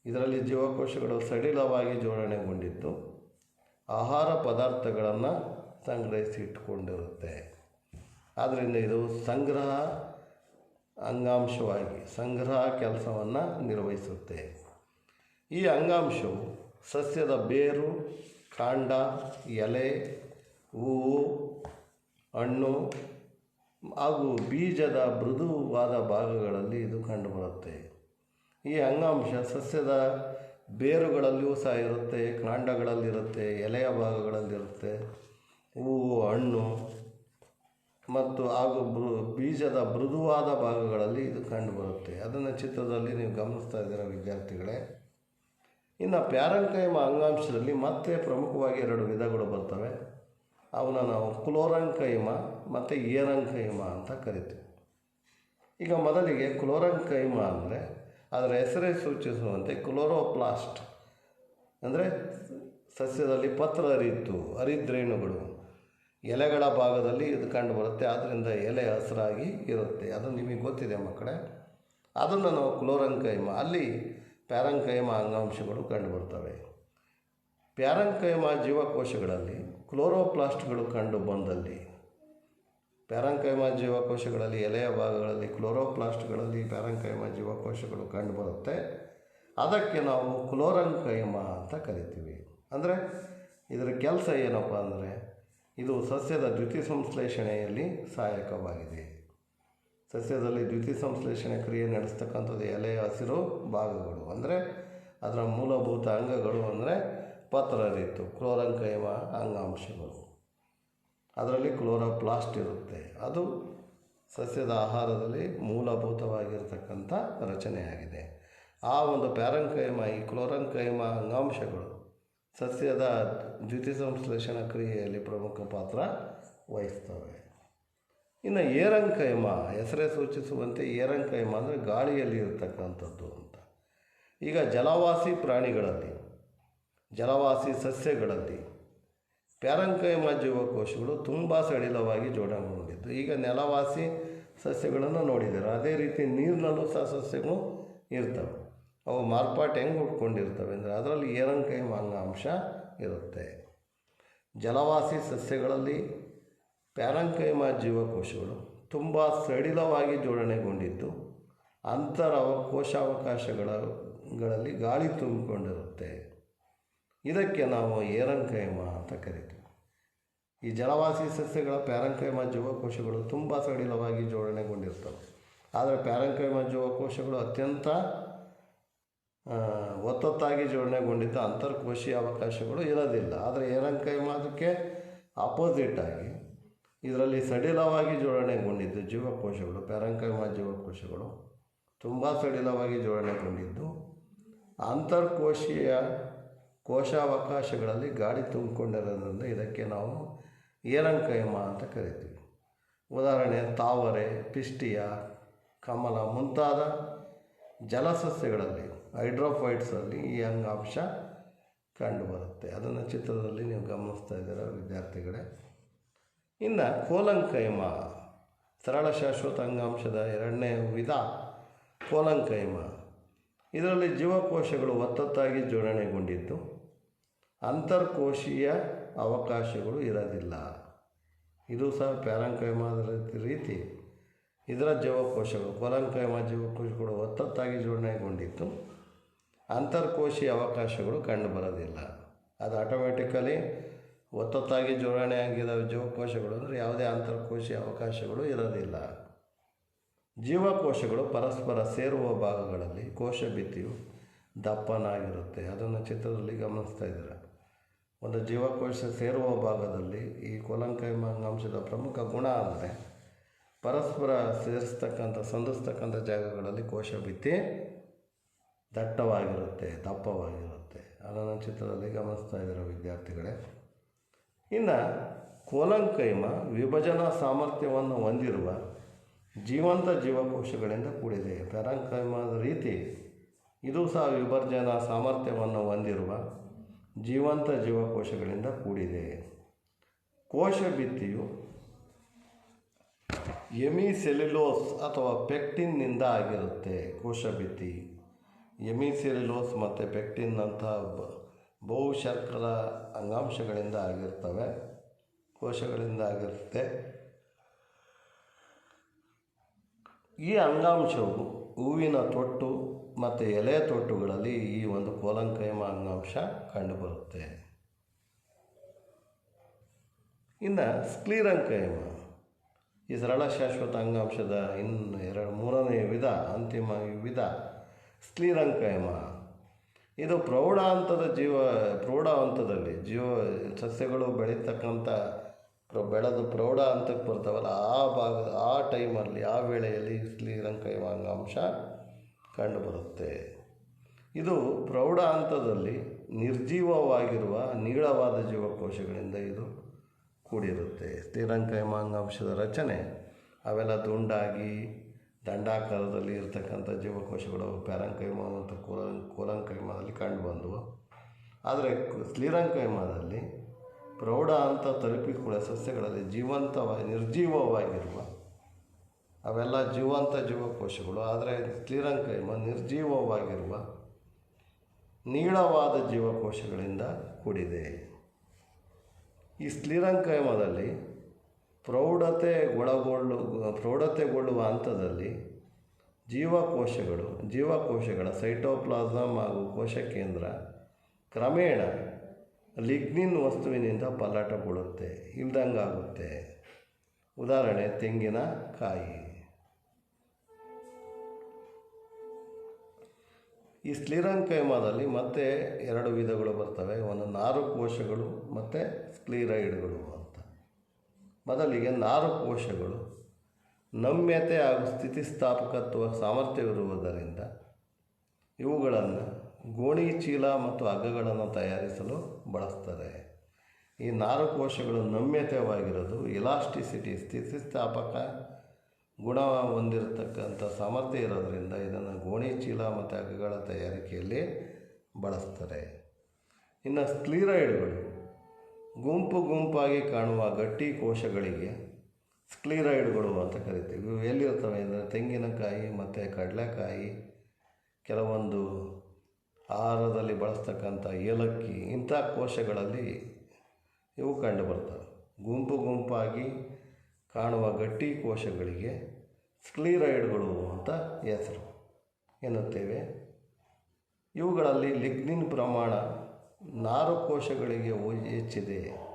A: ಇದರಲ್ಲಿ ಜೀವಕೋಶಗಳು ಸಡಿಲವಾಗಿ ಜೋಡಣೆಗೊಂಡಿದ್ದು ಆಹಾರ ಪದಾರ್ಥಗಳನ್ನು ಸಂಗ್ರಹಿಸಿ ಇಟ್ಟುಕೊಂಡಿರುತ್ತೆ. ಆದ್ದರಿಂದ ಇದು ಸಂಗ್ರಹ ಅಂಗಾಂಶವಾಗಿ ಸಂಗ್ರಹ ಕೆಲಸವನ್ನು ನಿರ್ವಹಿಸುತ್ತೆ. ಈ ಅಂಗಾಂಶವು ಸಸ್ಯದ ಬೇರು, ಕಾಂಡ, ಎಲೆ, ಹೂವು, ಹಣ್ಣು ಹಾಗೂ ಬೀಜದ ಮೃದುವಾದ ಭಾಗಗಳಲ್ಲಿ ಇದು ಕಂಡುಬರುತ್ತೆ. ಈ ಅಂಗಾಂಶ ಸಸ್ಯದ ಬೇರುಗಳಲ್ಲಿಯೂ ಸಹ ಇರುತ್ತೆ, ಕಾಂಡಗಳಲ್ಲಿರುತ್ತೆ, ಎಲೆಯ ಭಾಗಗಳಲ್ಲಿರುತ್ತೆ, ಹೂವು, ಹಣ್ಣು ಮತ್ತು ಹಾಗೂ ಬೃ ಬೀಜದ ಮೃದುವಾದ ಭಾಗಗಳಲ್ಲಿ ಇದು ಕಂಡುಬರುತ್ತೆ. ಅದನ್ನು ಚಿತ್ರದಲ್ಲಿ ನೀವು ಗಮನಿಸ್ತಾ ಇದ್ದೀರ ವಿದ್ಯಾರ್ಥಿಗಳೇ? ಇನ್ನು ಪ್ಯಾರಂಕೈಮ ಅಂಗಾಂಶದಲ್ಲಿ ಮತ್ತೆ ಪ್ರಮುಖವಾಗಿ ಎರಡು ವಿಧಗಳು ಬರ್ತವೆ. ಅವನ್ನ ನಾವು ಕ್ಲೋರಂಕೈಮ ಮತ್ತು ಏರಂಕೈಮ ಅಂತ ಕರಿತೀವಿ. ಈಗ ಮೊದಲಿಗೆ ಕ್ಲೋರಂಕೈಮ ಅಂದರೆ ಅದರ ಹೆಸರೇ ಸೂಚಿಸುವಂತೆ ಕ್ಲೋರೋಪ್ಲಾಸ್ಟ್ ಅಂದರೆ ಸಸ್ಯದಲ್ಲಿ ಪತ್ರ ಅರಿತು ಹರಿದ್ರೇಣುಗಳು. ಎಲೆಗಳ ಭಾಗದಲ್ಲಿ ಇದು ಕಂಡು ಬರುತ್ತೆ. ಆದ್ದರಿಂದ ಎಲೆ ಹಸಿರಾಗಿ ಇರುತ್ತೆ. ಅದು ನಿಮಗೆ ಗೊತ್ತಿದೆ ಮಕ್ಕಳೇ. ಅದನ್ನು ನಾವು ಕ್ಲೋರಂಕೈಮ, ಅಲ್ಲಿ ಪ್ಯಾರಂಕೈಮ ಅಂಗಾಂಶಗಳು ಕಂಡುಬರ್ತವೆ ಪ್ಯಾರಂಕೈಮ ಜೀವಕೋಶಗಳಲ್ಲಿ ಕ್ಲೋರೋಪ್ಲಾಸ್ಟ್ಗಳು ಕಂಡು ಬಂದಲ್ಲಿ, ಪ್ಯಾರಂಕೈಮ ಜೀವಕೋಶಗಳಲ್ಲಿ ಎಲೆಯ ಭಾಗಗಳಲ್ಲಿ ಕ್ಲೋರೋಪ್ಲಾಸ್ಟ್ಗಳಲ್ಲಿ ಪ್ಯಾರಂಕೈಮ ಜೀವಕೋಶಗಳು ಕಂಡುಬರುತ್ತೆ ಅದಕ್ಕೆ ನಾವು ಕ್ಲೋರಂಕೈಮ ಅಂತ ಕರಿತೀವಿ. ಅಂದರೆ ಇದರ ಕೆಲಸ ಏನಪ್ಪ ಅಂದರೆ ಇದು ಸಸ್ಯದ ದ್ಯುತಿ ಸಂಶ್ಲೇಷಣೆಯಲ್ಲಿ ಸಹಾಯಕವಾಗಿದೆ. ಸಸ್ಯದಲ್ಲಿ ದ್ಯುತಿ ಸಂಶ್ಲೇಷಣೆ ಕ್ರಿಯೆ ನಡೆಸ್ತಕ್ಕಂಥದ್ದು ಎಲೆಯ ಹಸಿರು ಭಾಗಗಳು. ಅಂದರೆ ಅದರ ಮೂಲಭೂತ ಅಂಗಗಳು ಅಂದರೆ ಪತ್ರರಿತ್ತು, ಕ್ಲೋರಂಕೈಮ ಅಂಗಾಂಶಗಳು. ಅದರಲ್ಲಿ ಕ್ಲೋರೋಪ್ಲಾಸ್ಟ್ ಇರುತ್ತೆ. ಅದು ಸಸ್ಯದ ಆಹಾರದಲ್ಲಿ ಮೂಲಭೂತವಾಗಿರ್ತಕ್ಕಂಥ ರಚನೆಯಾಗಿದೆ. ಆ ಒಂದು ಪ್ಯಾರಂಕೈಮ, ಈ ಕ್ಲೋರಂಕೈಮ ಅಂಗಾಂಶಗಳು ಸಸ್ಯದ ದ್ಯುತಿ ಸಂಶ್ಲೇಷಣ ಕ್ರಿಯೆಯಲ್ಲಿ ಪ್ರಮುಖ ಪಾತ್ರ ವಹಿಸ್ತವೆ. ಇನ್ನು ಏರಂಕೈಮ, ಹೆಸರೇ ಸೂಚಿಸುವಂತೆ ಏರಂಕೈಮ ಅಂದರೆ ಗಾಳಿಯಲ್ಲಿ ಇರತಕ್ಕಂಥದ್ದು ಅಂತ. ಈಗ ಜಲವಾಸಿ ಪ್ರಾಣಿಗಳಲ್ಲಿ, ಜಲವಾಸಿ ಸಸ್ಯಗಳಲ್ಲಿ ಪ್ಯಾರಂಕೈಮ ಜೀವಕೋಶಗಳು ತುಂಬ ಸಡಿಲವಾಗಿ ಜೋಡಣೆಗೊಂಡಿದ್ದು. ಈಗ ನೆಲವಾಸಿ ಸಸ್ಯಗಳನ್ನು ನೋಡಿದ್ದಾರೆ? ಅದೇ ರೀತಿ ನೀರಿನಲ್ಲೂ ಸಹ ಸಸ್ಯಗಳು ಇರ್ತವೆ. ಅವು ಮಾರ್ಪಾಟು ಹೆಂಗೆ ಉಟ್ಕೊಂಡಿರ್ತವೆ ಅಂದರೆ ಅದರಲ್ಲಿ ಏರಂಕೈಮ ಅಂಗಾಂಶ ಇರುತ್ತೆ. ಜಲವಾಸಿ ಸಸ್ಯಗಳಲ್ಲಿ ಪ್ಯಾರಂಕೈಮ ಜೀವಕೋಶಗಳು ತುಂಬ ಸಡಿಲವಾಗಿ ಜೋಡಣೆಗೊಂಡಿದ್ದು ಅಂತರ ಕೋಶಾವಕಾಶಗಳಲ್ಲಿ ಗಾಳಿ ತುಂಬಿಕೊಂಡಿರುತ್ತೆ. ಇದಕ್ಕೆ ನಾವು ಏರಂಕೈಮ ಅಂತ ಕರಿತೀವಿ. ಈ ಜಲವಾಸಿ ಸಸ್ಯಗಳ ಪ್ಯಾರಂಕೈಮ ಜೀವಕೋಶಗಳು ತುಂಬ ಸಡಿಲವಾಗಿ ಜೋಡಣೆಗೊಂಡಿರ್ತವೆ. ಆದರೆ ಪ್ಯಾರಂಕೈಮ ಜೀವಕೋಶಗಳು ಅತ್ಯಂತ ಒತ್ತೊತ್ತಾಗಿ ಜೋಡಣೆಗೊಂಡಿದ್ದ ಅಂತರ್ಕೋಶೀಯ ಅವಕಾಶಗಳು ಇರೋದಿಲ್ಲ. ಆದರೆ ಏರಂಕೈಮ ಅದಕ್ಕೆ ಅಪೋಸಿಟ್ ಆಗಿ ಇದರಲ್ಲಿ ಸಡಿಲವಾಗಿ ಜೋಡಣೆಗೊಂಡಿದ್ದು ಜೀವಕೋಶಗಳು ಪ್ಯಾರಂಕೈಮ ಜೀವಕೋಶಗಳು ತುಂಬ ಸಡಿಲವಾಗಿ ಜೋಡಣೆಗೊಂಡಿದ್ದು. ಅಂತರ್ಕೋಶೀಯ ಕೋಶಾವಕಾಶಗಳಲ್ಲಿ ಗಾಳಿ ತುಂಬಿಕೊಂಡಿರೋದ್ರಿಂದ ಇದಕ್ಕೆ ನಾವು ಏರಂಕೈಮ ಅಂತ ಕರಿತೀವಿ. ಉದಾಹರಣೆ, ತಾವರೆ ಪಿಷ್ಟಿಯ ಕಮಲ ಮುಂತಾದ ಜಲಸಸ್ಯಗಳಲ್ಲಿ ಹೈಡ್ರೋಫೈಟ್ಸಲ್ಲಿ ಈ ಅಂಗಾಂಶ ಕಂಡುಬರುತ್ತೆ. ಅದನ್ನು ಚಿತ್ರದಲ್ಲಿ ನೀವು ಗಮನಿಸ್ತಾ ಇದ್ದೀರ ವಿದ್ಯಾರ್ಥಿಗಳೇ. ಇನ್ನು ಕೋಲಂಕೈಮ, ಸರಳ ಶಾಶ್ವತ ಅಂಗಾಂಶದ ಎರಡನೇ ವಿಧ ಕೋಲಂಕೈಮ. ಇದರಲ್ಲಿ ಜೀವಕೋಶಗಳು ಒತ್ತತ್ತಾಗಿ ಜೋಡಣೆಗೊಂಡಿದ್ದು, ಅಂತರ್ಕೋಶೀಯ ಅವಕಾಶಗಳು ಇರೋದಿಲ್ಲ. ಇದು ಸಹ ಪ್ಯಾರಂಕೈಮದ ರೀತಿ. ಇದರ ಜೀವಕೋಶಗಳು, ಕೋಲಂಕೈಮ ಜೀವಕೋಶಗಳು ಒತ್ತತ್ತಾಗಿ ಜೋಡಣೆಗೊಂಡಿದ್ದು ಅಂತರ್ಕೋಶೀಯ ಅವಕಾಶಗಳು ಕಂಡುಬರೋದಿಲ್ಲ ಅದು ಆಟೋಮೆಟಿಕಲಿ ಒತ್ತೊತ್ತಾಗಿ ಜೋಡಣೆ ಆಗಿದ್ದಾವೆ ಜೀವಕೋಶಗಳು ಅಂದರೆ ಯಾವುದೇ ಅಂತರ್ಕೋಶೀಯ ಅವಕಾಶಗಳು ಇರೋದಿಲ್ಲ. ಜೀವಕೋಶಗಳು ಪರಸ್ಪರ ಸೇರುವ ಭಾಗಗಳಲ್ಲಿ ಕೋಶ ಭಿತ್ತಿಯು ದಪ್ಪನಾಗಿರುತ್ತೆ. ಅದನ್ನು ಚಿತ್ರದಲ್ಲಿ ಗಮನಿಸ್ತಾ ಇದ್ದಾರೆ. ಒಂದು ಜೀವಕೋಶ ಸೇರುವ ಭಾಗದಲ್ಲಿ ಈ ಕೋಲಂಕೈಮ ಅಂಗಾಂಶದ ಪ್ರಮುಖ ಗುಣ ಅಂದರೆ ಪರಸ್ಪರ ಸೇರಿಸ್ತಕ್ಕಂಥ, ಸಂಧಿಸ್ತಕ್ಕಂಥ ಜಾಗಗಳಲ್ಲಿ ಕೋಶ ಭಿತ್ತಿ ದಟ್ಟವಾಗಿರುತ್ತೆ, ದಪ್ಪವಾಗಿರುತ್ತೆ. ಅದನ್ನು ಚಿತ್ರದಲ್ಲಿ ಗಮನಿಸ್ತಾ ಇದ್ದೀರ ವಿದ್ಯಾರ್ಥಿಗಳೇ? ಇನ್ನು ಕೋಲಂಕೈಮ ವಿಭಜನಾ ಸಾಮರ್ಥ್ಯವನ್ನು ಹೊಂದಿರುವ ಜೀವಂತ ಜೀವಕೋಶಗಳಿಂದ ಕೂಡಿದೆ. ಪ್ಯಾರಂಕೈಮದ ರೀತಿ ಇದು ಸಹ ವಿಭಜನಾ ಸಾಮರ್ಥ್ಯವನ್ನು ಹೊಂದಿರುವ ಜೀವಂತ ಜೀವಕೋಶಗಳಿಂದ ಕೂಡಿದೆ. ಕೋಶ ಭಿತ್ತಿಯು ಎಮಿಸೆಲ್ಯುಲೋಸ್ ಅಥವಾ ಪೆಕ್ಟಿನ್ನಿಂದ ಆಗಿರುತ್ತೆ ಕೋಶ ಭಿತ್ತಿ ಎಮಿಸೆಲ್ಯುಲೋಸ್ ಮತ್ತು ಪೆಕ್ಟಿನ್ನಂತಹ ಬಹುಶರ್ಕರ ಅಂಗಾಂಶಗಳಿಂದ ಆಗಿರ್ತವೆ. ಕೋಶಗಳಿಂದ ಆಗಿರುತ್ತೆ. ಈ ಅಂಗಾಂಶವು ಹೂವಿನ ತೊಟ್ಟು ಮತ್ತು ಎಲೆ ತೊಟ್ಟುಗಳಲ್ಲಿ ಈ ಒಂದು ಕೋಲಂಕೈಮ ಅಂಗಾಂಶ ಕಂಡುಬರುತ್ತೆ. ಇನ್ನು ಸ್ಕ್ಲೀರಂಕೈಮ, ಈ ಸರಳ ಶಾಶ್ವತ ಅಂಗಾಂಶದ ಇನ್ನು ಎರಡು ಮೂರನೇ ವಿಧ, ಅಂತಿಮ ವಿಧ ಸ್ಕ್ಲೀರಂಕೈಮ ಇದು ಪ್ರೌಢ ಹಂತದ ಜೀವ ಪ್ರೌಢ ಹಂತದಲ್ಲಿ ಜೀವ ಸಸ್ಯಗಳು ಬೆಳೀತಕ್ಕಂಥ ಪ್ರ, ಬೆಳೆದು ಪ್ರೌಢ ಹಂತಕ್ಕೆ ಬರ್ತಾವಲ್ಲ, ಆ ಭಾಗ, ಆ ಟೈಮಲ್ಲಿ, ಆ ವೇಳೆಯಲ್ಲಿ ಸ್ಲೀರಂಕಯಮ ಅಂಗಾಂಶ ಕಂಡುಬರುತ್ತೆ. ಇದು ಪ್ರೌಢ ಹಂತದಲ್ಲಿ ನಿರ್ಜೀವವಾಗಿರುವ ನೀಳವಾದ ಜೀವಕೋಶಗಳಿಂದ ಇದು ಕೂಡಿರುತ್ತೆ. ಸ್ಥಿರಂಕಯಮಾಂಗಾಂಶದ ರಚನೆ ಅವೆಲ್ಲ ದುಂಡಾಗಿ ದಂಡಾಕಾರದಲ್ಲಿ ಇರತಕ್ಕಂಥ ಜೀವಕೋಶಗಳು ಪ್ಯಾರಂಕೈಮ ಮತ್ತು ಕೋಲ ಕೋಲಂಕೈಮದಲ್ಲಿ ಕಂಡುಬಂದವು. ಆದರೆ ಸ್ಲೀರಂಕೈಮದಲ್ಲಿ ಪ್ರೌಢ ಅಂತ ತಲುಪಿಕೊಳ್ಳುವ ಸಸ್ಯಗಳಲ್ಲಿ ಜೀವಂತವಾಗಿ, ನಿರ್ಜೀವವಾಗಿರುವ ಅವೆಲ್ಲ ಜೀವಂತ ಜೀವಕೋಶಗಳು. ಆದರೆ ಸ್ಲೀರಂಕೈಮ ನಿರ್ಜೀವವಾಗಿರುವ ನೀಳವಾದ ಜೀವಕೋಶಗಳಿಂದ ಕೂಡಿದೆ. ಈ ಸ್ಲೀರಂಕೈಮದಲ್ಲಿ ಪ್ರೌಢತೆ ಒಳಗೊಳ್ಳು ಪ್ರೌಢತೆಗೊಳ್ಳುವ ಹಂತದಲ್ಲಿ ಜೀವಕೋಶಗಳು, ಜೀವಕೋಶಗಳ ಸೈಟೋಪ್ಲಾಸಮ್ ಹಾಗೂ ಕೋಶ ಕೇಂದ್ರ ಕ್ರಮೇಣ ಲಿಗ್ನಿನ್ ವಸ್ತುವಿನಿಂದ ಪಲ್ಲಟಗೊಳ್ಳುತ್ತೆ, ಇಲ್ದಂಗಾಗುತ್ತೆ. ಉದಾಹರಣೆ, ತೆಂಗಿನ ಕಾಯಿ. ಈ ಸ್ಕ್ಲಿರಂಕೈಮದಲ್ಲಿ ಮತ್ತೆ ಎರಡು ವಿಧಗಳು ಬರ್ತವೆ, ಒಂದು ನಾರು ಕೋಶಗಳು ಮತ್ತು ಸ್ಕ್ಲೀರೈಡ್ಗಳು. ಅಂತ ಮೊದಲಿಗೆ ನಾರು ಕೋಶಗಳು ನಮ್ಯತೆ ಹಾಗೂ ಸ್ಥಿತಿಸ್ಥಾಪಕತ್ವ ಸಾಮರ್ಥ್ಯವಿರುವುದರಿಂದ ಇವುಗಳನ್ನು ಗೋಣಿ ಚೀಲ ಮತ್ತು ಹಗ್ಗಗಳನ್ನು ತಯಾರಿಸಲು ಬಳಸ್ತಾರೆ. ಈ ನಾರು ಕೋಶಗಳು ನಮ್ಯತೆವಾಗಿರೋದು ಇಲಾಸ್ಟಿಸಿಟಿ ಸ್ಥಿತಿಸ್ಥಾಪಕ ಗುಣ ಹೊಂದಿರತಕ್ಕಂಥ ಸಾಮರ್ಥ್ಯ ಇರೋದರಿಂದ ಇದನ್ನು ಗೋಣಿ ಚೀಲ ಮತ್ತು ಹಗ್ಗಗಳ ತಯಾರಿಕೆಯಲ್ಲಿ ಬಳಸ್ತಾರೆ. ಇನ್ನು ಸ್ಕ್ಲೀರೈಡ್ಗಳು ಗುಂಪು ಗುಂಪಾಗಿ ಕಾಣುವ ಗಟ್ಟಿ ಕೋಶಗಳಿಗೆ ಸ್ಕ್ಲೀರಾಯ್ಡ್ಗಳು ಅಂತ ಕರಿತೀವಿ. ಇವು ಎಲ್ಲಿರ್ತವೆ ಅಂದರೆ ತೆಂಗಿನಕಾಯಿ ಮತ್ತು ಕಡಲೆಕಾಯಿ, ಕೆಲವೊಂದು ಆಹಾರದಲ್ಲಿ ಬಳಸ್ತಕ್ಕಂಥ ಏಲಕ್ಕಿ, ಇಂಥ ಕೋಶಗಳಲ್ಲಿ ಇವು ಕಂಡುಬರ್ತವೆ ಗುಂಪು ಗುಂಪಾಗಿ ಕಾಣುವ ಗಟ್ಟಿ ಕೋಶಗಳಿಗೆ ಸ್ಕ್ಲೀರಾಯ್ಡ್ಗಳು ಅಂತ ಹೆಸರು ಎನ್ನುತ್ತೇವೆ. ಇವುಗಳಲ್ಲಿ ಲಿಗ್ನಿನ್ ಪ್ರಮಾಣ ನಾರು ಕೋಶಗಳಿಗೆ ಉ- ಹೆಚ್ಚಿದೆ.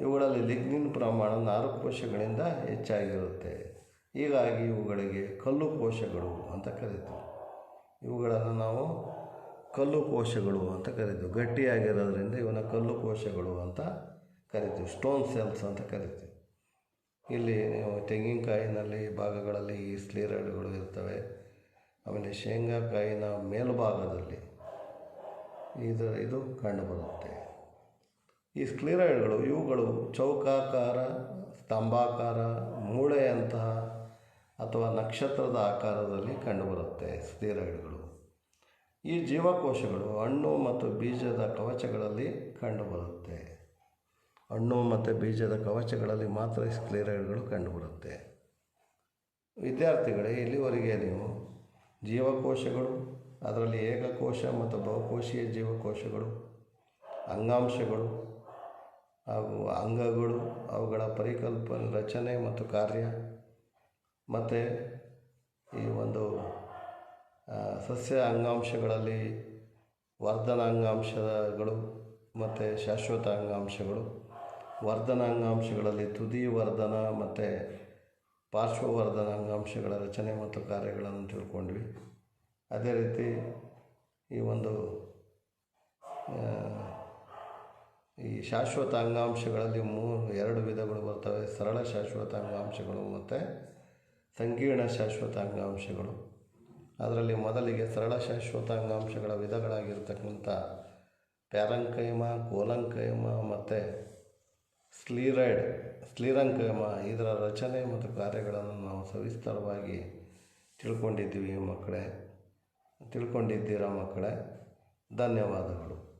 A: ಇವುಗಳಲ್ಲಿ ಲಿಗ್ನಿನ್ ಪ್ರಮಾಣ ನಾರು ಕೋಶಗಳಿಂದ ಹೆಚ್ಚಾಗಿರುತ್ತೆ. ಹೀಗಾಗಿ ಇವುಗಳಿಗೆ ಕಲ್ಲು ಕೋಶಗಳು ಅಂತ ಕರೀತೀವಿ. ಇವುಗಳನ್ನು ನಾವು ಕಲ್ಲು ಕೋಶಗಳು ಅಂತ ಕರಿತೀವಿ. ಗಟ್ಟಿಯಾಗಿರೋದ್ರಿಂದ ಇವನ್ನ ಕಲ್ಲು ಕೋಶಗಳು ಅಂತ ಕರಿತೀವಿ. ಸ್ಟೋನ್ ಸೆಲ್ಸ್ ಅಂತ ಕರಿತೀವಿ. ಇಲ್ಲಿ ನೀವು ತೆಂಗಿನಕಾಯಿನಲ್ಲಿ ಭಾಗಗಳಲ್ಲಿ ಈ ಸ್ಲೀರೈಡ್ಗಳು ಇರ್ತವೆ. ಆಮೇಲೆ ಶೇಂಗಾಕಾಯಿನ ಮೇಲ್ಭಾಗದಲ್ಲಿ ಇದು ಇದು ಕಂಡುಬರುತ್ತೆ. ಈ ಸ್ಕ್ಲಿರಾಯ್ಡ್ಗಳು ಇವುಗಳು ಚೌಕಾಕಾರ, ಸ್ತಂಭಾಕಾರ, ಮೂಳೆಯಂತಹ ಅಥವಾ ನಕ್ಷತ್ರದ ಆಕಾರದಲ್ಲಿ ಕಂಡುಬರುತ್ತೆ ಸ್ಟೀರಾಯ್ಡ್ಗಳು ಈ ಜೀವಕೋಶಗಳು ಹಣ್ಣು ಮತ್ತು ಬೀಜದ ಕವಚಗಳಲ್ಲಿ ಕಂಡುಬರುತ್ತೆ. ಹಣ್ಣು ಮತ್ತು ಬೀಜದ ಕವಚಗಳಲ್ಲಿ ಮಾತ್ರ ಸ್ಕ್ಲಿರಾಯ್ಡ್ಗಳು ಕಂಡುಬರುತ್ತೆ. ವಿದ್ಯಾರ್ಥಿಗಳೇ, ಇಲ್ಲಿವರೆಗೆ ನೀವು ಜೀವಕೋಶಗಳು ಅದರಲ್ಲಿ ಏಕಕೋಶ ಮತ್ತು ಬಹುಕೋಶೀಯ ಜೀವಕೋಶಗಳು, ಅಂಗಾಂಶಗಳು ಹಾಗೂ ಅಂಗಗಳು, ಅವುಗಳ ಪರಿಕಲ್ಪನೆ ರಚನೆ ಮತ್ತು ಕಾರ್ಯ ಮತ್ತು ಈ ಒಂದು ಸಸ್ಯ ಅಂಗಾಂಶಗಳಲ್ಲಿ ವರ್ಧನ ಅಂಗಾಂಶಗಳು ಮತ್ತು ಶಾಶ್ವತ ಅಂಗಾಂಶಗಳು ವರ್ಧನ ಅಂಗಾಂಶಗಳಲ್ಲಿ ತುದಿ ವರ್ಧನ ಮತ್ತು ಪಾರ್ಶ್ವವರ್ಧನ ಅಂಗಾಂಶಗಳ ರಚನೆ ಮತ್ತು ಕಾರ್ಯಗಳನ್ನು ತಿಳ್ಕೊಂಡ್ವಿ. ಅದೇ ರೀತಿ ಈ ಒಂದು ಈ ಶಾಶ್ವತ ಅಂಗಾಂಶಗಳಲ್ಲಿ ಮೂರು ಎರಡು ವಿಧಗಳು ಬರ್ತವೆ. ಸರಳ ಶಾಶ್ವತ ಅಂಗಾಂಶಗಳು ಮತ್ತು ಸಂಕೀರ್ಣ ಶಾಶ್ವತ ಅಂಗಾಂಶಗಳು. ಅದರಲ್ಲಿ ಮೊದಲಿಗೆ ಸರಳ ಶಾಶ್ವತ ಅಂಗಾಂಶಗಳ ವಿಧಗಳಾಗಿರ್ತಕ್ಕಂಥ ಪ್ಯಾರಂಕೈಮ, ಕೋಲಂಕೈಮ ಮತ್ತು ಸ್ಲೀರೈಡ್, ಸ್ಲೀರಂಕೈಮ ಇದರ ರಚನೆ ಮತ್ತು ಕಾರ್ಯಗಳನ್ನು ನಾವು ಸವಿಸ್ತಾರವಾಗಿ ತಿಳ್ಕೊಂಡಿದ್ದೀವಿ ಮಕ್ಕಳೇ. ತಿಳ್ಕೊಂಡಿದ್ದೀರಾ ಮಕ್ಕಳೇ? ಧನ್ಯವಾದಗಳು.